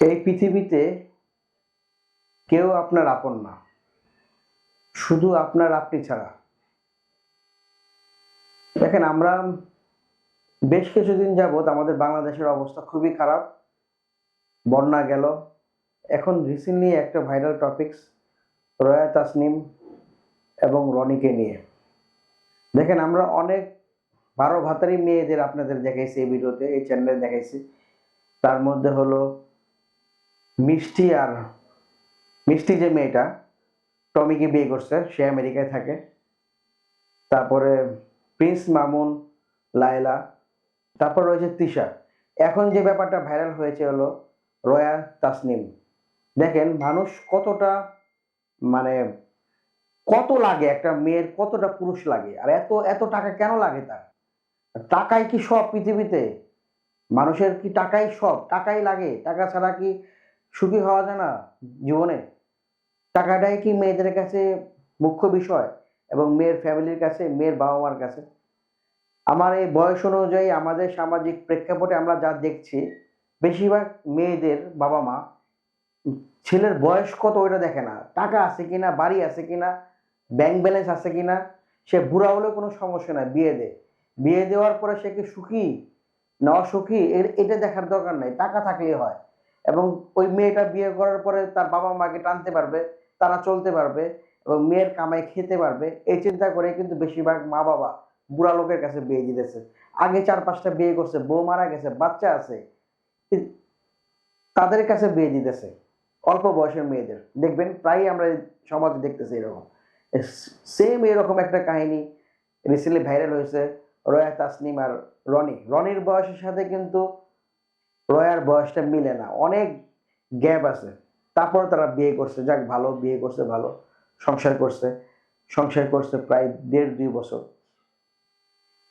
এই পৃথিবীতে কেউ আপনার আপন না। শুধু আপনার আপনি ছাড়া। দেখেন, আমরা বেশ কিছুদিন যাবৎ আমাদের বাংলাদেশের অবস্থা খুবই খারাপ। বন্যা গেল। এখন রিসেন্টলি একটা ভাইরাল টপিকস রয়া তাসনিম এবং রনিকে নিয়ে। দেখেন, আমরা অনেক বারো ভাতারি মেয়েদের আপনাদের দেখাইছি এই ভিডিওতে, এই চ্যানেলে দেখাইছি। তার মধ্যে হলো মিষ্টি আর মিষ্টি যে মেয়েটা টমিকে বিয়ে করছে, সে আমেরিকায় থাকে। তারপরে প্রিন্স মামুন, লায়লা, তারপর রয়েছে তিশা। এখন যে ব্যাপারটা ভাইরাল হয়েছে হলো রয়া তাসনিম। দেখেন, মানুষ কতটা মানে কত লাগে, একটা মেয়ের কতটা পুরুষ লাগে, আর এত এত টাকা কেন লাগে তার? টাকাই কি সব পৃথিবীতে? মানুষের কি টাকাই সব? টাকাই লাগে, টাকা ছাড়া কি সুখী হওয়া যায় না জীবনে। টাকাটাই কি মেয়েদের কাছে মুখ্য বিষয় এবং মেয়ের ফ্যামিলির কাছে, মেয়ের বাবা মার কাছে? আমার এই বয়স অনুযায়ী আমাদের সামাজিক প্রেক্ষাপটে আমরা যা দেখছি, বেশিরভাগ মেয়েদের বাবা মা ছেলের বয়স কত ওইটা দেখে না। টাকা আছে কিনা, বাড়ি আছে কিনা ব্যাংক ব্যালেন্স আছে কিনা, সে বুড়া হলেও কোনো সমস্যা নাই, বিয়ে দে। বিয়ে দেওয়ার পরে সে কি সুখী না অসুখী? এর, এটা দেখার দরকার নাই। টাকা থাকলেই হয়। এবং ওই মেয়েটা বিয়ে করার পরে তার বাবা মাকে টানতে পারবে, তারা চলতে পারবে এবং মেয়ের কামাই খেতে পারবে, এই চিন্তা করে কিন্তু বেশিরভাগ মা বাবা বুড়া লোকের কাছে বিয়ে দিতেছে। আগে চার পাঁচটা বিয়ে করছে, বউ মারা গেছে, বাচ্চা আছে তাদের কাছে বিয়ে দিতেছে, অল্প বয়সের মেয়েদের। দেখবেন প্রায়ই আমরা সমাজে দেখতেছি এরকম। সেম এরকম একটা কাহিনী রিসেন্টলি ভাইরাল হয়েছে, রয়া তাসনিম আর রনি। রনির বয়সের সাথে কিন্তু রয়ার বয়সটা মিলে না, অনেক গ্যাপ আছে। তারপর তারা বিয়ে করছে, যাক ভালো, বিয়ে করছে, ভালো, সংসার করছে। সংসার করছে প্রায় দেড় দুই বছর।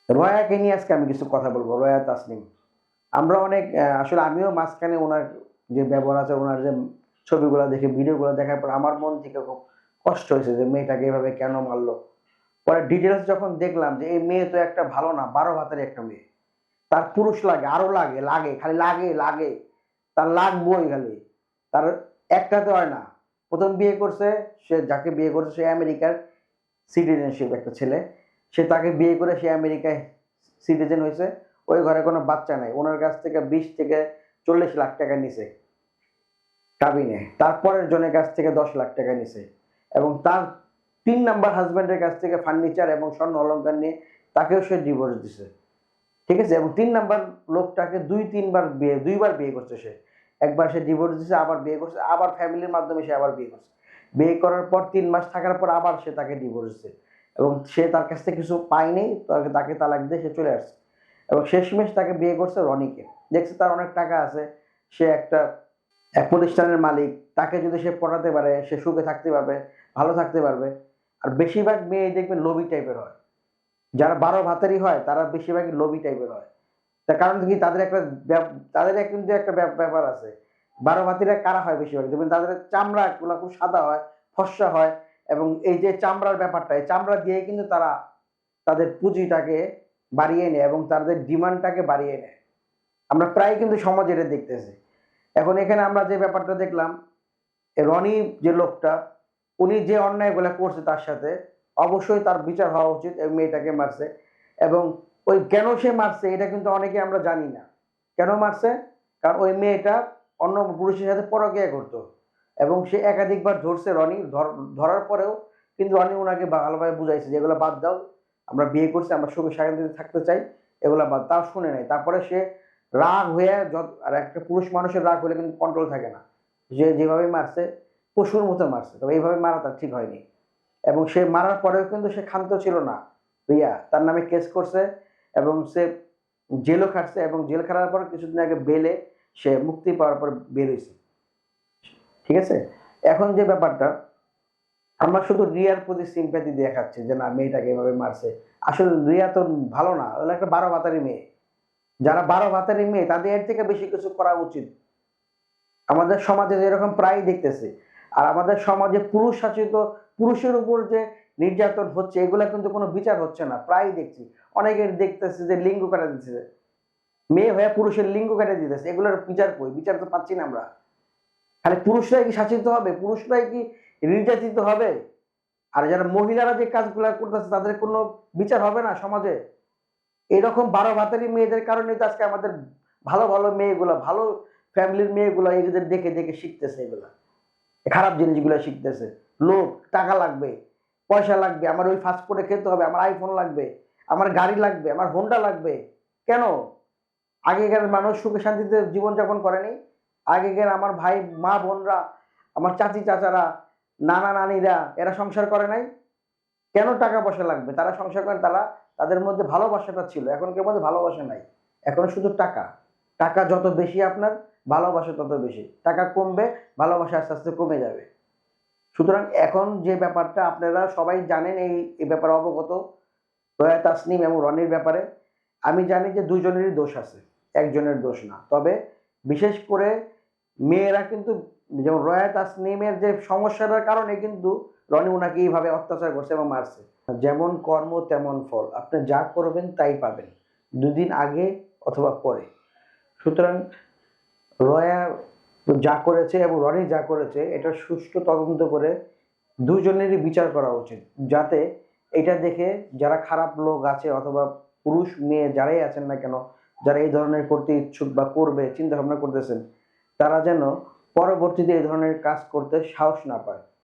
রয়াকে নিয়ে আজকে আমি কিছু কথা বলব, রয়া তাসনিম। আমরা অনেক আসলে আমিও মাঝখানে ওনার যে ব্যবহার আছে, ওনার যে ছবিগুলো দেখে, ভিডিওগুলো দেখার পর আমার মন থেকে খুব কষ্ট হয়েছে যে মেয়েটাকে এভাবে কেন মারলো। পরে ডিটেলস যখন দেখলাম যে এই মেয়ে তো একটা ভালো না, বারো হাতের একটা মেয়ে। তার পুরুষ লাগে, আরও লাগে লাগে, খালি লাগে লাগে। তার লাগবই খালি। তার একটাতে হয় না। প্রথম বিয়ে করছে, সে যাকে বিয়ে করছে সে আমেরিকার সিটিজেনশিপ একটা ছেলে। সে তাকে বিয়ে করে সে আমেরিকায় সিটিজেন হয়েছে। ওই ঘরে কোনো বাচ্চা নাই। ওনার কাছ থেকে বিশ থেকে চল্লিশ লাখ টাকা নিছে কাবিনে। তারপরের জনের কাছ থেকে দশ লাখ টাকা নিছে। এবং তার তিন নাম্বার হাজব্যান্ডের কাছ থেকে ফার্নিচার এবং স্বর্ণ অলঙ্কার নিয়ে তাকেও সে ডিভোর্স দিছে। ঠিক আছে? এবং তিন নাম্বার লোকটাকে দুই, তিনবার বিয়ে, দুইবার বিয়ে করছে সে। একবার সে ডিভোর্স দিছে, আবার বিয়ে করছে, আবার ফ্যামিলির মাধ্যমে সে আবার বিয়ে করছে। বিয়ে করার পর তিন মাস থাকার পর আবার সে তাকে ডিভোর্স দিচ্ছে এবং সে তার কাছ থেকে কিছু পায়নি তাকে তালাক দিয়ে সে চলে আসছে। এবং শেষমেশ তাকে বিয়ে করছে রনিকে। দেখছে তার অনেক টাকা আছে, সে একটা এক প্রতিষ্ঠানের মালিক, তাকে যদি সে পড়াতে পারে, সে সুখে থাকতে পারবে, ভালো থাকতে পারবে। আর বেশিরভাগ মেয়ে দেখবে লোভি টাইপের হয়। যারা বারো ভাতেরই হয়, তারা বেশিরভাগই লোভি টাইপের হয়। তার কারণ কি? তাদের একটা তাদের কিন্তু একটা ব্যাপ- ব্যাপার আছে। বারো ভাতিরা কারা হয় বেশিরভাগ? দেখবেন তাদের চামড়া গুলা খুব সাদা হয়, ফর্সা হয় এবং এই যে চামড়ার ব্যাপারটা, এই চামড়া দিয়ে কিন্তু তারা তাদের পুঁজিটাকে বাড়িয়ে নেয় এবং তাদের ডিমান্ডটাকে বাড়িয়ে নেয়। আমরা প্রায় কিন্তু সমাজে এটা দেখতেছি। এখন এখানে আমরা যে ব্যাপারটা দেখলাম রনি যে লোকটা, উনি যে অন্যায়গুলো করছে তার সাথে অবশ্যই তার বিচার হওয়া উচিত এই মেয়েটাকে মারছে। এবং ওই কেন সে মারছে, এটা কিন্তু অনেকে আমরা জানি না। কেন মারছে? কারণ ওই মেয়েটা অন্য পুরুষের সাথে পরকিয়া করতো। এবং সে একাধিকবার ধরছে রনি, ধর- ধরার পরেও কিন্তু রনি ওনাকে ভালোভাবে বুঝাইছে যে এগুলো বাদ দাও, আমরা বিয়ে করছি, আমরা সুখে শান্তিতে থাকতে চাই, এগুলো বাদ তাও শুনে নেয় তারপরে সে রাগ হয়ে যত, আর একটা পুরুষ মানুষের রাগ হলে কিন্তু কন্ট্রোল থাকে না। যে যেভাবে মারছে, পশুর মতো মারছে। তবে এইভাবে মারা তার ঠিক হয়নি। এবং সে মারার পরেও কিন্তু সে ক্ষান্ত ছিল না। রিয়া, তার নামে কেস করছে এবং সে জেলও খাটছে এবং জেল খাটার পর কিছুদিন আগে বেলে সে মুক্তি পাওয়ার পর বের হয়েছে। ঠিক আছে? এখন যে ব্যাপারটা, আমরা শুধু রিয়ার প্রতি সিম্প্যাথি দেখাচ্ছি যে না, মেয়েটাকে এভাবে মারছে। আসলে রিয়া তো ভালো না ওগুলো একটা বারো ভাতারি মেয়ে। যারা বারো ভাতারি মেয়ে, তাদের এর থেকে বেশি কিছু করা উচিত। আমাদের সমাজে যেরকম প্রায় দেখতেছি, আর আমাদের সমাজে পুরুষ শাসিত পুরুষের উপর যে নির্যাতন হচ্ছে, এগুলা কিন্তু কোনো বিচার হচ্ছে না। প্রায় দেখছি। অনেকের দেখতেছে যে লিঙ্গ কাটা দিচ্ছে মেয়ে হয়ে পুরুষের লিঙ্গ কেটে দিতেছে। এগুলোর বিচার কই? বিচার তো পাচ্ছি না আমরা। খালি পুরুষরাই কি শাসিত হবে? পুরুষরাই কি নির্যাতিত হবে? আর যারা মহিলারা যে কাজগুলো করতেছে, তাদের কোনো বিচার হবে না সমাজে? এরকম বারো ভাতারি মেয়েদের কারণে তো আজকে আমাদের ভালো ভালো মেয়েগুলো, ভালো ফ্যামিলির মেয়েগুলো এদের দেখে দেখে শিখতেছে এগুলা। খারাপ জিনিসগুলো শিখতেছে। লোক, টাকা লাগবে, পয়সা লাগবে, আমার ওই ফাস্ট ফুডে খেতে হবে, আমার আইফোন লাগবে, আমার গাড়ি লাগবে, আমার হোন্ডা লাগবে। কেন? আগেকার মানুষ সুখে শান্তিতে জীবনযাপন করেনি। আগেকার আমার ভাই, মা, বোনরা, আমার চাচি, চাচারা, নানা, নানিরা, এরা সংসার করে নাই। কেন টাকা পয়সা লাগবে? তারা সংসার করেন, তারা তাদের মধ্যে ভালোবাসাটা ছিল এখনকার মধ্যে ভালোবাসা নাই। এখন শুধু টাকা। টাকা যত বেশি আপনার, ভালোবাসা তত বেশি। টাকা কমবে, ভালোবাসা আস্তে আস্তে কমে যাবে। সুতরাং এখন যে ব্যাপারটা আপনারা সবাই জানেন এই এই ব্যাপারে অবগত, রয়া তাসনিম এবং রনির ব্যাপারে, আমি জানি যে দুজনেরই দোষ আছে, একজনের দোষ না। তবে বিশেষ করে মেয়েরা কিন্তু, যেমন রয়া তাসনিমের যে সমস্যাটার কারণে কিন্তু রনি ওনাকে এইভাবে অত্যাচার করছে এবং মারছে। যেমন কর্ম, তেমন ফল। আপনি যা করবেন তাই পাবেন, দুদিন আগে অথবা পরে। সুতরাং রয়া যা করেছে এবং রনি যা করেছে, এটা সুষ্ঠু তদন্ত করে দুজনেরই বিচার করা উচিত। যাতে এটা দেখে যারা খারাপ লোক আছে অথবা পুরুষ মেয়ে যারাই আছেন না কেন, যারা এই ধরনের করতে ইচ্ছুক বা করবে চিন্তা ভাবনা করতেছেন, তারা যেন পরবর্তীতে এই ধরনের কাজ করতে সাহস না পায়।